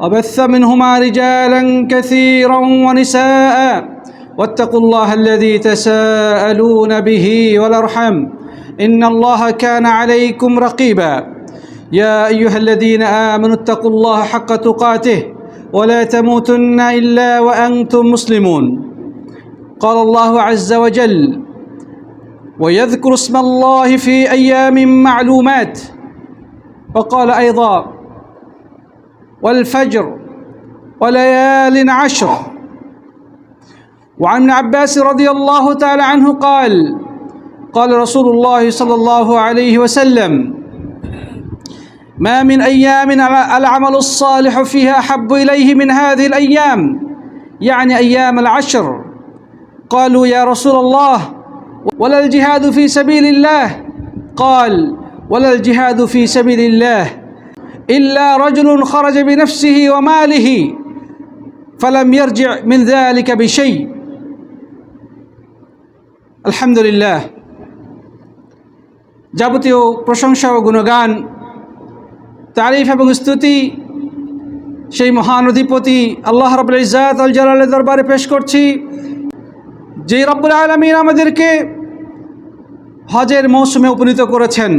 وبث منهما رجالا كثيرا ونساء. واتقوا الله الذي تساءلون به والأرحم. إن الله كان عليكم رقيبا. يا أيها الذين آمنوا اتقوا الله حق تقاته ولا تموتن إلا وأنتم مسلمون. قال الله عز وجل ويذكر اسم الله في أيام معلومات. وقال أيضا والفجر وليال عشر. وعن ابن عباس رضي الله تعالى عنه قال قال رسول الله صلى الله عليه وسلم ما من أيام العمل الصالح فيها أحب إليه من هذه الأيام يعني أيام العشر. قالوا يا رسول الله ولا الجهاد في سبيل الله. قال ولا الجهاد في سبيل الله. ইল্লা রজুলুন খরাজ বিনফসিহি ও মালিহি ফালাম ইয়ারজি মিনজা আলিকা বিশই। আলহামদুলিল্লাহ। যাবতীয় প্রশংসা ও গুণগান, তারিফ এবং স্তুতি সেই মহান অধিপতি আল্লাহ রবুল ইজাত আল জালালের দরবারে পেশ করছি। যেই রব্বুল আলমিন আমাদেরকে হজের মৌসুমে উপনীত করেছেন।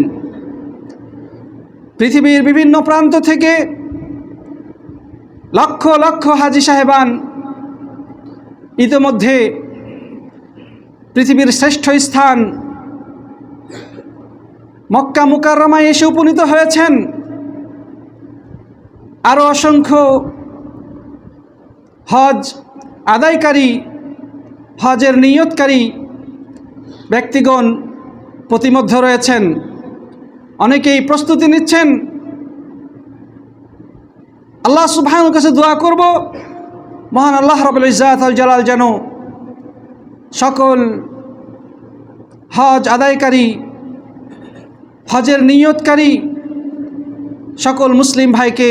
পৃথিবীর বিভিন্ন প্রান্ত থেকে লক্ষ লক্ষ হাজি সাহেবান ইতিমধ্যে পৃথিবীর শ্রেষ্ঠ স্থান মক্কা মুকাররমায় এসে উপনীত হয়েছেন। আরও অসংখ্য হজ আদায়কারী, হজের নিয়তকারী ব্যক্তিগণ প্রতিমধ্য রয়েছেন। অনেকেই প্রস্তুতি নিচ্ছেন। আল্লাহ সুবহানুর কাছে দোয়া করব। মহান আল্লাহ রবুল ইজাত জালাল যেন সকল হজ আদায়কারী, হজের নিয়তকারী সকল মুসলিম ভাইকে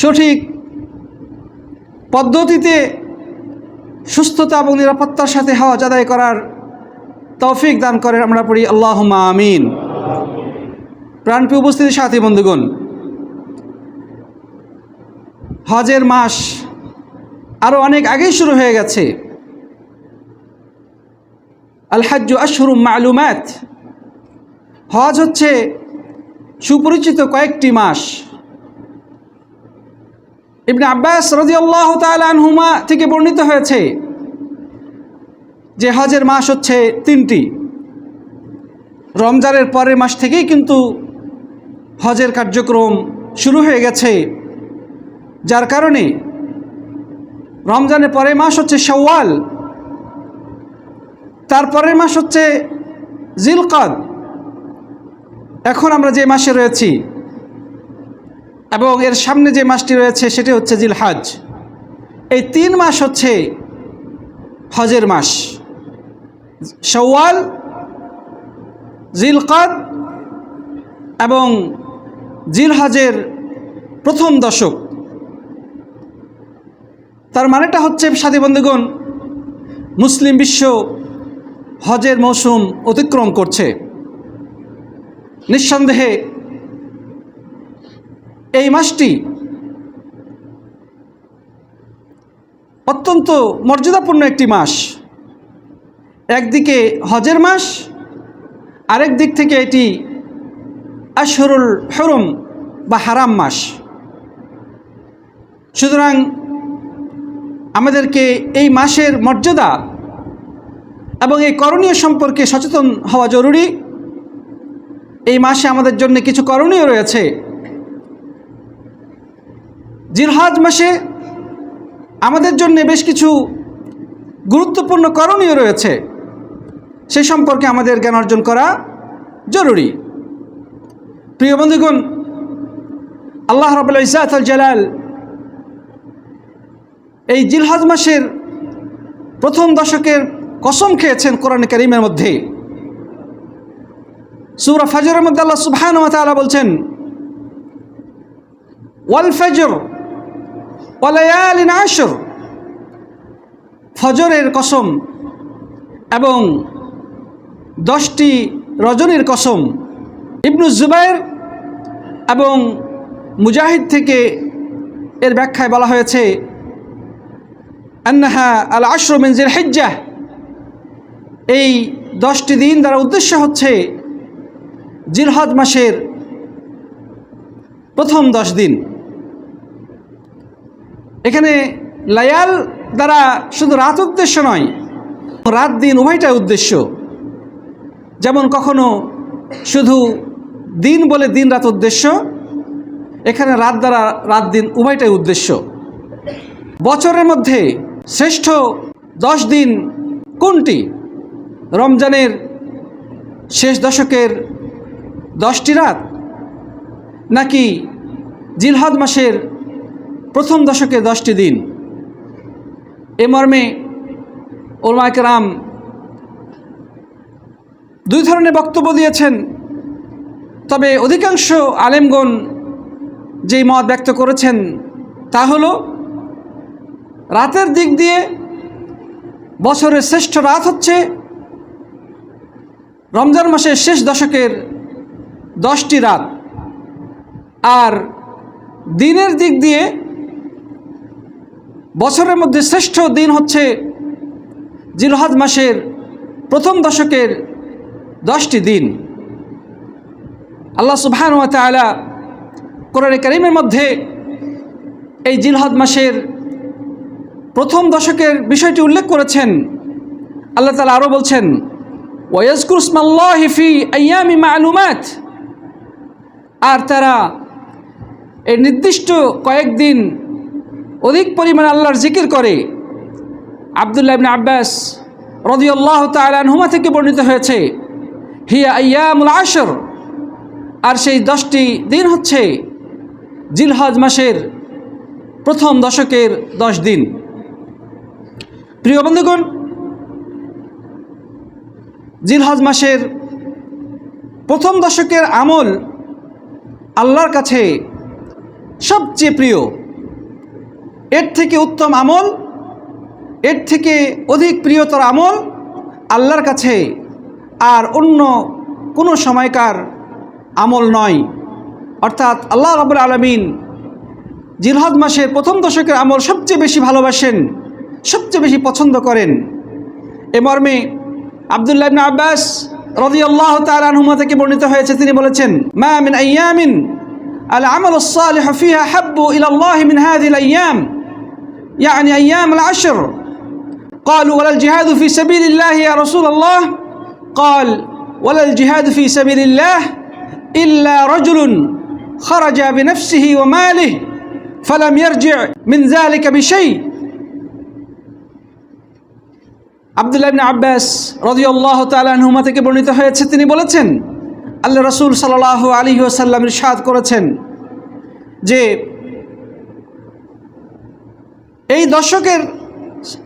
সঠিক পদ্ধতিতে সুস্থতা এবং নিরাপত্তার সাথে হজ আদায় করার তৌফিক দান করেন আমরা পড়ি আল্লাহ আমিন। প্রাণপ্রিয় উপস্থিতি সাথী, বন্ধুগণ। হজের মাস আরও অনেক আগেই শুরু হয়ে গেছে। আল হাজ্জু আশরুম মালুমাত। হজ হচ্ছে সুপরিচিত কয়েকটি মাস। ইবনে আব্বাস রদি আল্লাহ আনহুমা থেকে বর্ণিত হয়েছে যে হজের মাস হচ্ছে তিনটি। রমজানের পরের মাস থেকেই কিন্তু হজের কার্যক্রম শুরু হয়ে গেছে। যার কারণে রমজানের পরের মাস হচ্ছে সওয়াল তারপরের মাস হচ্ছে জিলকাদ। এখন আমরা যে মাসে রয়েছি এবং এর সামনে যে মাসটি রয়েছে সেটি হচ্ছে জিলহাজ। এই তিন মাস হচ্ছে হজের মাস। সওয়াল জিলকাদ এবং জিলহাজের প্রথম দশক। তার মানেটা হচ্ছে, সাথী বন্ধুগণ, মুসলিম বিশ্ব হজের মৌসুম অতিক্রম করছে। নিঃসন্দেহে, এই মাসটি অত্যন্ত মর্যাদাপূর্ণ একটি মাস। একদিকে হজের মাস, আরেক দিক থেকে এটি আশহরুল হরম বা হারাম মাস। সুতরাং আমাদেরকে এই মাসের মর্যাদা এবং এই করণীয় সম্পর্কে সচেতন হওয়া জরুরি। এই মাসে আমাদের জন্য কিছু করণীয় রয়েছে। জিলহাজ মাসে আমাদের জন্য বেশ কিছু গুরুত্বপূর্ণ করণীয় রয়েছে। সে সম্পর্কে আমাদের জ্ঞান অর্জন করা জরুরি। প্রিয় বন্ধুগণ, আল্লাহ রবুল্লা ইসাত জালাল এই জিলহাজ মাসের প্রথম দশকের কসম খেয়েছেন কোরআন করিমের মধ্যে। সুরা ফজরের মধ্যে আল্লাহ সুবহান তাআলা বলছেন, ওয়াল ফজর ওয়ালায়ালিন আশর। ফজরের কসম এবং দশটি রজনীর কসম। ইবনু জুবাইর এবং মুজাহিদ থেকে এর ব্যাখ্যায় বলা হয়েছে, আন্নাহা আল আশর মিনজির হেজ্জা এই দশটি দিন দ্বারা উদ্দেশ্য হচ্ছে জিলহদ মাসের প্রথম দশ দিন। এখানে লায়াল দ্বারা শুধু রাত উদ্দেশ্য নয়, রাত দিন উভয়টাই উদ্দেশ্য। যেমন কখনো শুধু দিন বলে দিন রাত উদ্দেশ্য, এখানে রাত দ্বারা রাত দিন উভয়টাই উদ্দেশ্য। বছরের মধ্যে শ্রেষ্ঠ দশ দিন কোনটি? রমজানের শেষ দশকের দশটি রাত? নাকি জিলহদ মাসের প্রথম দশকের দশটি দিন? এ মর্মে ওলমায়করাম দুই ধরনের বক্তব্য দিয়েছেন। তবে অধিকাংশ আলেমগণ যেই মত ব্যক্ত করেছেন তা হল, রাতের দিক দিয়ে বছরের শ্রেষ্ঠ রাত হচ্ছে রমজান মাসের শেষ দশকের দশটি রাত। আর দিনের দিক দিয়ে বছরের মধ্যে শ্রেষ্ঠ দিন হচ্ছে জিলহাদ মাসের প্রথম দশকের দশটি দিন। আল্লাহ সুবহান তাআলা কোরআন করিমের মধ্যে এই জিলহদ মাসের প্রথম দশকের বিষয়টি উল্লেখ করেছেন। আল্লাহ তালা আরও বলছেন ওয়াজকুরসমাল্লাহি ফি আয়ামি মালুমাত। আর তারা এই নির্দিষ্ট কয়েকদিন অধিক পরিমাণ আল্লাহর জিকির করে। আবদুল্লাহ ইবনে আব্বাস রদিউল্লাহ তালানহুমা থেকে বর্ণিত হয়েছে, হিয়া আয়ামুল আশর। আর সেই দশটি দিন হচ্ছে জিলহজ মাসের প্রথম দশকের দশ দিন। প্রিয় বন্ধুগণ, জিলহজ মাসের প্রথম দশকের আমল আল্লাহর কাছে সবচেয়ে প্রিয়। এর থেকে উত্তম আমল, এর থেকে অধিক প্রিয়তর আমল আল্লাহর কাছে, আর অন্য কোনো সময়কার আমল নয় অর্থাৎ আল্লাহ রাবুল আলমিন জিলহদ মাসের প্রথম দশকের আমল সবচেয়ে বেশি ভালোবাসেন সবচেয়ে বেশি পছন্দ করেন এ মর্মে আবদুল্লাহ ইবনে আব্বাস রাদিয়াল্লাহু তাআলা আনহুমা থেকে বর্ণিত হয়েছে তিনি বলেছেন মা মিন আইয়ামিন আল আমাল الصالح فيها حب إلى الله من هذه الأيام يعني أيام العشر قالوا ولا الجهاد في سبيل الله يا رسول الله قال ولا الجهاد في سبيل الله ইল্লা রজুলুন খরাজা বিনফসিহি ও থেকে বর্ণিত হয়েছে, তিনি বলেছেন, আল্লাহ রসুল সাল্লাল্লাহু আলী ওয়াসাল্লাম ইরশাদ করেছেন যে এই দর্শকের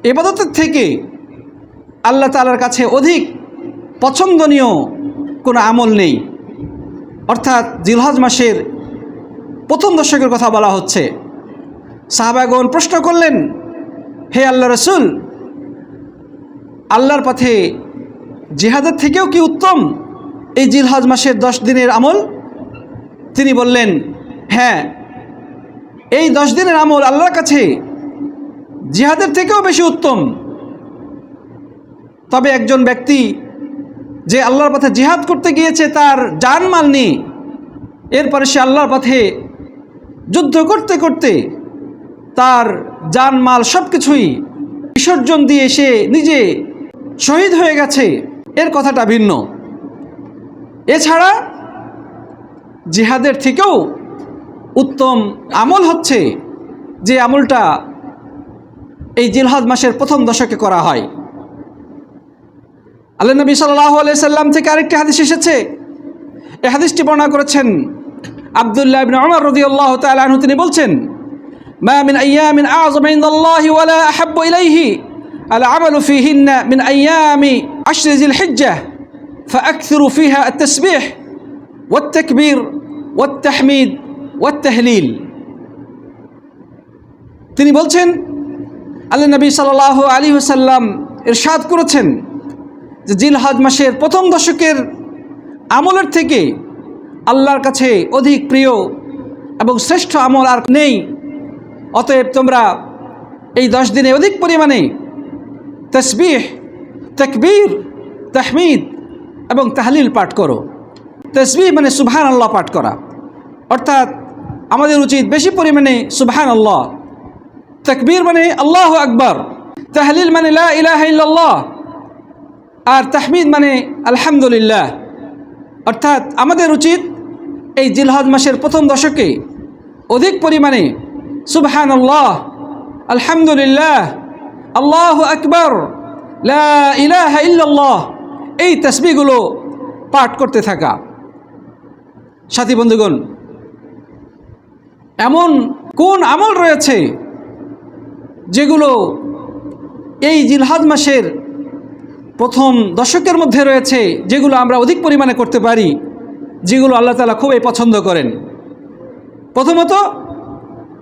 ইবাদতের থেকে আল্লাহ তালার কাছে অধিক পছন্দনীয় কোনো আমল নেই। অর্থাৎ জিলহজ মাসের প্রথম দশকের কথা বলা হচ্ছে। সাহাবাগন প্রশ্ন করলেন, হে আল্লাহ রসুল, আল্লাহর পথে জিহাদের থেকেও কি উত্তম এই জিলহজ মাসের দশ দিনের আমল? তিনি বললেন হ্যাঁ এই দশ দিনের আমল আল্লাহর কাছে জিহাদের থেকেও বেশি উত্তম। তবে একজন ব্যক্তি যে আল্লাহর পথে জিহাদ করতে গিয়েছে, তার জানমাল নিয়ে এরপরে সে আল্লাহর পথে যুদ্ধ করতে করতে তার জানমাল সব কিছুই বিসর্জন দিয়ে সে নিজে শহীদ হয়ে গেছে। এর কথাটা ভিন্ন। এছাড়া জিহাদের থেকেও উত্তম আমল হচ্ছে যে আমলটা এই জিলহাদ মাসের প্রথম দশকে করা হয়। আল্লাহ নবী সাল্লাহ সাল্লাম থেকে আরেকটি হাদিস এসেছে এই হাদিসটি বর্ণনা করেছেন আবদুল্লাহ ইবনে উমর রাদিয়াল্লাহু তাআলা আনহু তিনি বলছেন মা মিন আইয়ামিন আযম ইনদাল্লাহি ওয়ালা আহাব্বু ইলাইহি العمل فيهن من أيام عشر ذي الحجة فأكثروا فيها التسبيح والتكبير والتحميد والتهليل তিনি বলছেন আল্লাহ নবী সাল্লাহ আলী সাল্লাম ইরশাদ করেছেন যে জিলহাজ মাসের প্রথম দশকের আমলের থেকে আল্লাহর কাছে অধিক প্রিয় এবং শ্রেষ্ঠ আমল আর নেই। অতএব তোমরা এই দশ দিনে অধিক পরিমাণে তসবিহ, তকবীর, তাহমিদ এবং তাহলিল পাঠ করো। তসবিহ মানে সুবহান আল্লাহ পাঠ করা। অর্থাৎ আমাদের উচিত বেশি পরিমাণে সুবহান আল্লাহ তকবীর মানে আল্লাহ আকবর। তাহলিল মানে লা ইলাহা ইল্লাল্লাহ। আর তাহমিদ মানে আলহামদুলিল্লাহ। অর্থাৎ আমাদের উচিত এই জিলহদ মাসের প্রথম দশকে অধিক পরিমাণে সুবহান আল্লাহ আলহামদুলিল্লাহ, আল্লাহ আকবর, লা ইলাহা ইল্লাল্লাহ এই তসবিগুলো পাঠ করতে থাকা। সাথী বন্ধুগণ, এমন কোন আমল রয়েছে যেগুলো এই জিলহাদ মাসের প্রথম দশকের মধ্যে রয়েছে যেগুলো আমরা অধিক পরিমাণে করতে পারি, যেগুলো আল্লাহ তালা খুবই পছন্দ করেন। প্রথমত,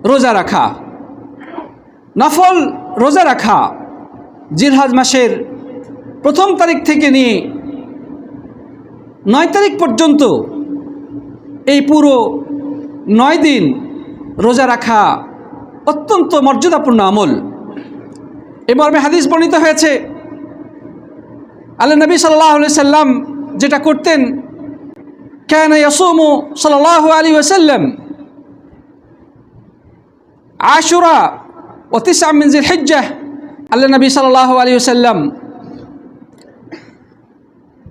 রোজা রাখা। নফল রোজা রাখা, জিরহাজ মাসের প্রথম তারিখ থেকে নিয়ে নয় তারিখ পর্যন্ত এই পুরো নয় দিন রোজা রাখা অত্যন্ত মর্যাদাপূর্ণ আমল। এ মর্মে হাদিস বর্ণিত হয়েছে আল্লাহ নবী সাল্লাহ সাল্লাম যেটা করতেন, কেন ইয়াসুমু সাল্লাহ আলী ওসাল্লাম আশুরা অতিস আমিনজিল হিজ্জাহ আল্লাহ নবী সাল্লাহ আলী ওসাল্লাম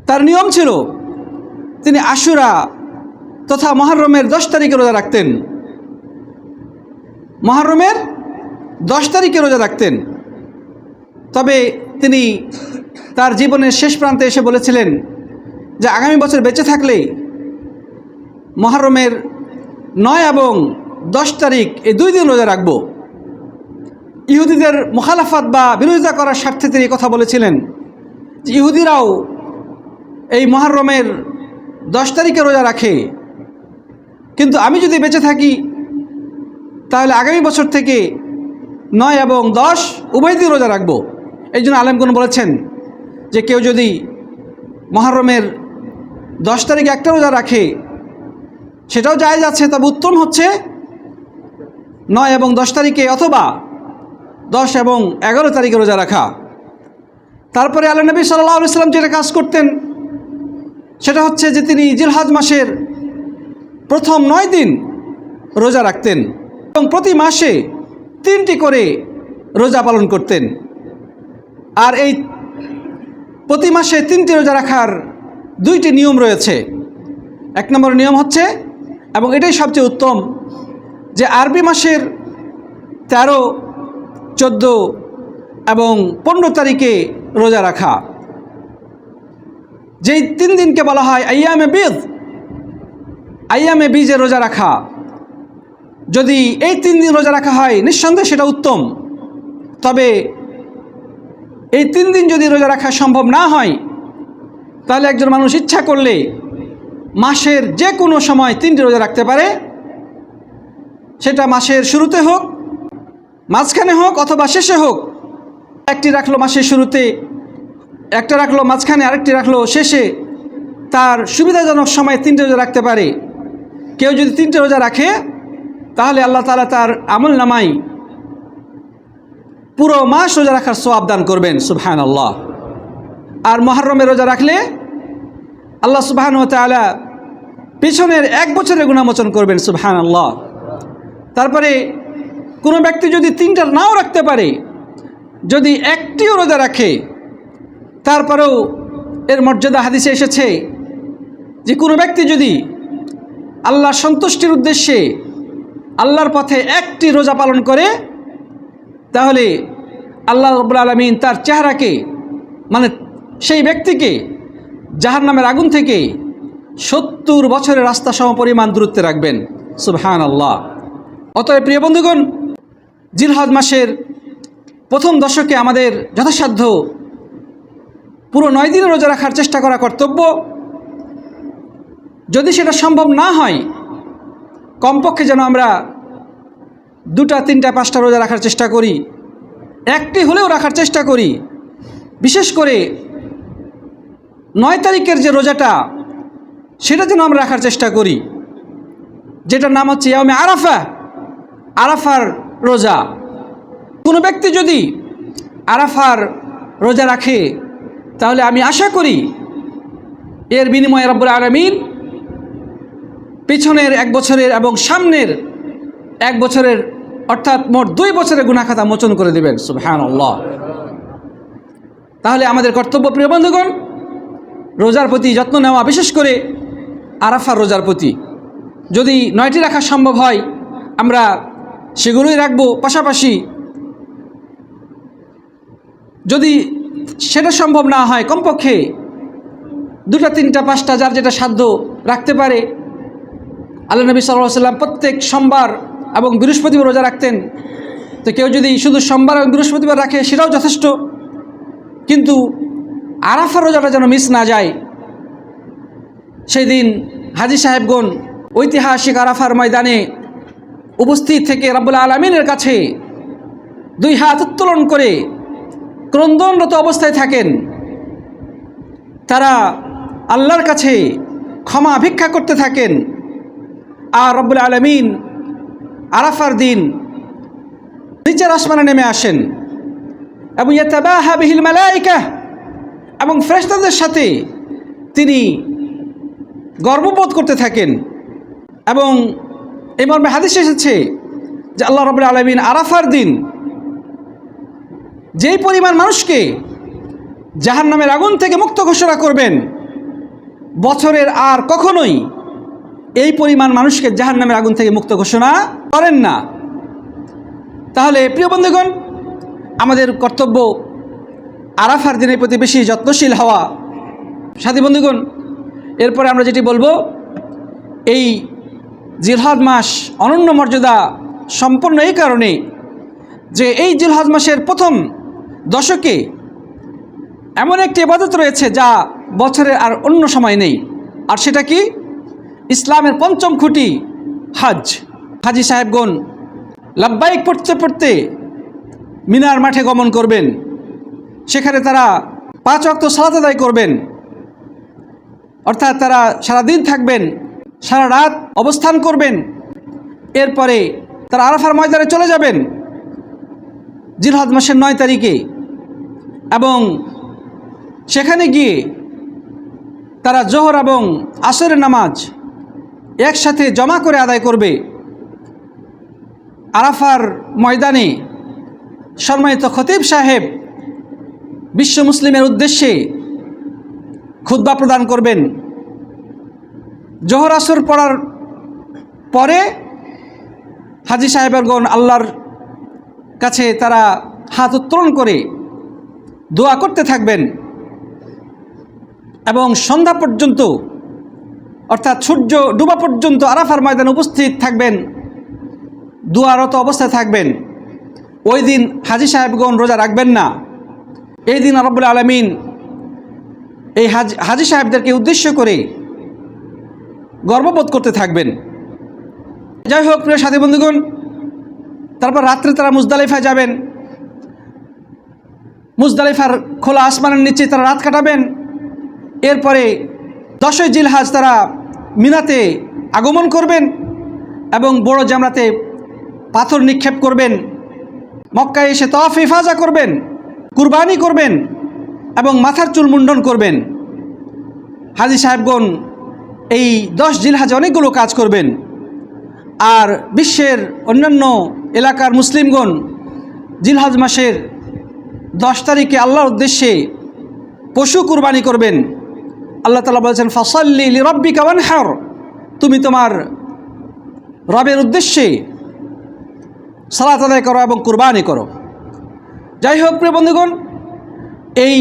তার নিয়ম ছিল, তিনি আশুরা তথা মহরমের দশ তারিখে রোজা রাখতেন। মহরমের দশ তারিখে রোজা রাখতেন। তবে তিনি তার জীবনের শেষ প্রান্তে এসে বলেছিলেন যে আগামী বছর বেঁচে থাকলে মহরমের নয় এবং দশ তারিখ এই দুই দিন রোজা রাখব। ইহুদিদের মুখালাফাত বা বিরোধিতা করার স্বার্থে তিনি কথা বলেছিলেন যে ইহুদিরাও এই মহরমের দশ তারিখে রোজা রাখে। কিন্তু আমি যদি বেঁচে থাকি, তাহলে আগামী বছর থেকে নয় এবং দশ উভয় দিন রোজা রাখব। এই জন্য আলেমগুন বলেছেন যে কেউ যদি মহরমের দশ তারিখ একটা রোজা রাখে, সেটাও জায়জ যাচ্ছে তবে উত্তম হচ্ছে নয় এবং দশ তারিখে অথবা দশ এবং এগারো তারিখে রোজা রাখা। তারপরে আল্লাহ নবী সাল্লাহ সাল্লাম যেটা কাজ করতেন, সেটা হচ্ছে যে তিনি জিলহাজ মাসের প্রথম নয় দিন রোজা রাখতেন এবং প্রতি মাসে তিনটি করে রোজা পালন করতেন। আর এই প্রতি মাসে তিনটি রোজা রাখার দুইটি নিয়ম রয়েছে। এক নম্বর নিয়ম হচ্ছে, এবং এটাই সবচেয়ে উত্তম, যে আরবি মাসের তেরো, চোদ্দ এবং পনেরো তারিখে রোজা রাখা। যেই তিন দিনকে বলা হয় আইয়ামে বীজ আইয়ামে বীজে রোজা রাখা। যদি এই তিন দিন রোজা রাখা হয়, নিঃসন্দেহে সেটা উত্তম। তবে এই তিন দিন যদি রোজা রাখা সম্ভব না হয়, তাহলে একজন মানুষ ইচ্ছা করলে মাসের যে কোনো সময় তিনটি রোজা রাখতে পারে। সেটা মাসের শুরুতে হোক, মাঝখানে হোক অথবা শেষে হোক, একটি রাখল মাসের শুরুতে, একটা রাখল মাঝখানে, আরেকটি রাখল শেষে, তার সুবিধাজনক সময় তিনটে রোজা রাখতে পারে। কেউ যদি তিনটে রোজা রাখে, তাহলে আল্লাহ তালা তার আমল নামাই পুরো মাস রোজা রাখার সোয়াব দান করবেন সুবহান আল্লাহ আর মহরমে রোজা রাখলে আল্লাহ সুবহান ও তালা পিছনের এক বছরের গুণামোচন করবেন সুবহান আল্লাহ তারপরে কোনো ব্যক্তি যদি তিনটা নাও রাখতে পারে, যদি একটিও রোজা রাখে, তারপরেও এর মর্যাদা হাদিসে এসেছে যে কোনো ব্যক্তি যদি আল্লাহ সন্তুষ্টির উদ্দেশ্যে আল্লাহর পথে একটি রোজা পালন করে তাহলে আল্লাহ রব্বুল আলমিন তার চেহারাকে মানে সেই ব্যক্তিকে জাহার নামের আগুন থেকে সত্তর বছরের রাস্তা সম পরিমাণ দূরত্বে রাখবেন। সুবহান আল্লাহ অতএব প্রিয় বন্ধুগণ, জিলহজ মাসের প্রথম দশকে আমাদের যথাসাধ্য পুরো নয় দিনে রোজা রাখার চেষ্টা করা কর্তব্য। যদি সেটা সম্ভব না হয়, কমপক্ষে যেন আমরা দুটা, তিনটা, পাঁচটা রোজা রাখার চেষ্টা করি। একটি হলেও রাখার চেষ্টা করি। বিশেষ করে নয় তারিখের যে রোজাটা, সেটা যেন আমরা রাখার চেষ্টা করি। যেটার নাম হচ্ছে ইয়ামে আরাফা, আরাফার রোজা। কোনো ব্যক্তি যদি আরাফার রোজা রাখে, তাহলে আমি আশা করি এর বিনিময়ে রব্বুল আলমিন পিছনের এক বছরের এবং সামনের এক বছরের, অর্থাৎ মোট দুই বছরের গুণাখাতা মোচন করে দেবেন আল্লাহ তাহলে আমাদের কর্তব্য, প্রিয় বন্ধুগণ, রোজার প্রতি যত্ন নেওয়া, বিশেষ করে আরাফার রোজার প্রতি। যদি নয়টি রাখা সম্ভব হয়, আমরা সেগুলোই রাখব। পাশাপাশি যদি সেটা সম্ভব না হয়, কমপক্ষে দুটা, তিনটা, পাঁচটা, যার যেটা সাধ্য রাখতে পারে, আল্লাহ নবী সাল্লাহ সাল্লাম প্রত্যেক সোমবার এবং বৃহস্পতিবার রোজা রাখতেন। তো কেউ যদি শুধু সোমবার এবং বৃহস্পতিবার রাখে, সেটাও যথেষ্ট। কিন্তু আরাফার রোজাটা যেন মিস না যায় সেই দিন হাজি সাহেবগণ ঐতিহাসিক আরাফার ময়দানে উপস্থিত থেকে রাব্বুল আলমিনের কাছে দুই হাত উত্তোলন করে ক্রন্দনরত অবস্থায় থাকেন। তারা আল্লাহর কাছে ক্ষমা ভিক্ষা করতে থাকেন। আর রব্বুল আলমিন আরাফার দিন নিচের আসমানে নেমে আসেন এবং ইয়াতাবাহা বিহিল মালাইকা এবং ফ্রেশতাদের সাথে তিনি গর্ববোধ করতে থাকেন এবং এই মর্মে হাদিস এসেছে যে আল্লাহ রবুল আলমিন আরাফার দিন যেই পরিমাণ মানুষকে জাহান নামের আগুন থেকে মুক্ত ঘোষণা করবেন, বছরের আর কখনোই এই পরিমাণ মানুষকে জাহান নামের আগুন থেকে মুক্ত ঘোষণা করেন না। তাহলে প্রিয় বন্ধুগণ, আমাদের কর্তব্য আরাফার দিনের প্রতি বেশি যত্নশীল হওয়া। সাথী বন্ধুগণ, এরপরে আমরা যেটি বলব, এই জিলহাদ মাস অনন্য মর্যাদা সম্পন্ন এই কারণে যে এই জিলহাদ মাসের প্রথম দশকে এমন একটি ইবাদত রয়েছে যা বছরের আর অন্য সময় নেই। আর সেটা কি? ইসলামের পঞ্চম খুঁটি হজ হাজি সাহেবগণ, লাব্বাইক পড়তে পড়তে মিনার মাঠে গমন করবেন। সেখানে তারা পাঁচ অক্ত সালাত আদায় করবেন। অর্থাৎ তারা সারা দিন থাকবেন, সারা রাত অবস্থান করবেন। এরপরে তারা আরাফার ময়দানে চলে যাবেন জিলহদ মাসের নয় তারিখে। এবং সেখানে গিয়ে তারা জোহর এবং আসরের নামাজ একসাথে জমা করে আদায় করবে। আরাফার ময়দানে সম্মানিত খতিব সাহেব বিশ্ব মুসলিমের উদ্দেশ্যে খুদ্া প্রদান করবেন। জোহর আসর পড়ার পরে হাজি সাহেবেরগণ আল্লাহর কাছে তারা হাত উত্তোলন করে দোয়া করতে থাকবেন এবং সন্ধ্যা পর্যন্ত, অর্থাৎ সূর্য ডুবা পর্যন্ত আরাফার ময়দানে উপস্থিত থাকবেন। দোয়ারত অবস্থায় থাকবেন। ওই দিন হাজি সাহেবগণ রোজা রাখবেন না। এই দিন রব্বুল আলমিন এই হাজ, হাজি সাহেবদেরকে উদ্দেশ্য করে গর্ববোধ করতে থাকবেন। যাই হোক, প্রিয় সাথী বন্ধুগণ, তারপর রাত্রে তারা মুজদালিফায় যাবেন। মুজদালিফার খোলা আসমানের নিচে তারা রাত কাটাবেন। এরপরে দশই জিলহাজ তারা মিনাতে আগমন করবেন এবং বড় জামরাতে পাথর নিক্ষেপ করবেন, মক্কায় এসে তফ হেফাজা করবেন, কুরবানি করবেন এবং মাথার চুল মুন্ডন করবেন। হাজি সাহেবগণ, এই দশ জিলহাজে অনেকগুলো কাজ করবেন। আর বিশ্বের অন্যান্য এলাকার মুসলিমগণ, জিলহাজ মাসের দশ তারিখে আল্লাহর উদ্দেশ্যে পশু কুরবানি করবেন। আল্লাহ তালা বলেছেন, ফসল্লি রব্বি কাওয়ান হার তুমি তোমার রবের উদ্দেশ্যে সালাত আদায় করো এবং কুরবানি করো। যাই হোক, প্রিয় বন্ধুগণ, এই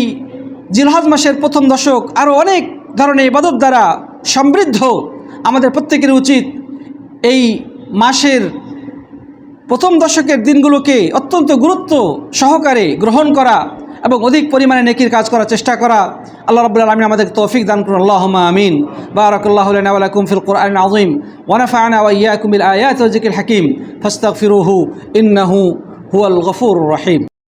জিলহাজ মাসের প্রথম দশক আরও অনেক ধরনের ইবাদত দ্বারা সমৃদ্ধ আমাদের প্রত্যেকের উচিত এই মাসের প্রথম দশকের দিনগুলোকে অত্যন্ত গুরুত্ব সহকারে গ্রহণ করা এবং অধিক পরিমাণে নেকির কাজ করার চেষ্টা করা। আল্লাহ রবুল্লা আলমিন আমাদের তৌফিক দান করুন। আল্লাহ আমিন। বারাকাল্লাহ লনা ওয়া লাকুম ফিল কুরআন আযীম। ওয়া নাফা'না ওয়া ইয়্যাকুম বিল আয়াতি যিকরিল হাকীম। ফাস্তাগফিরুহু ইন্নাহু হুয়াল গফুর রহিম।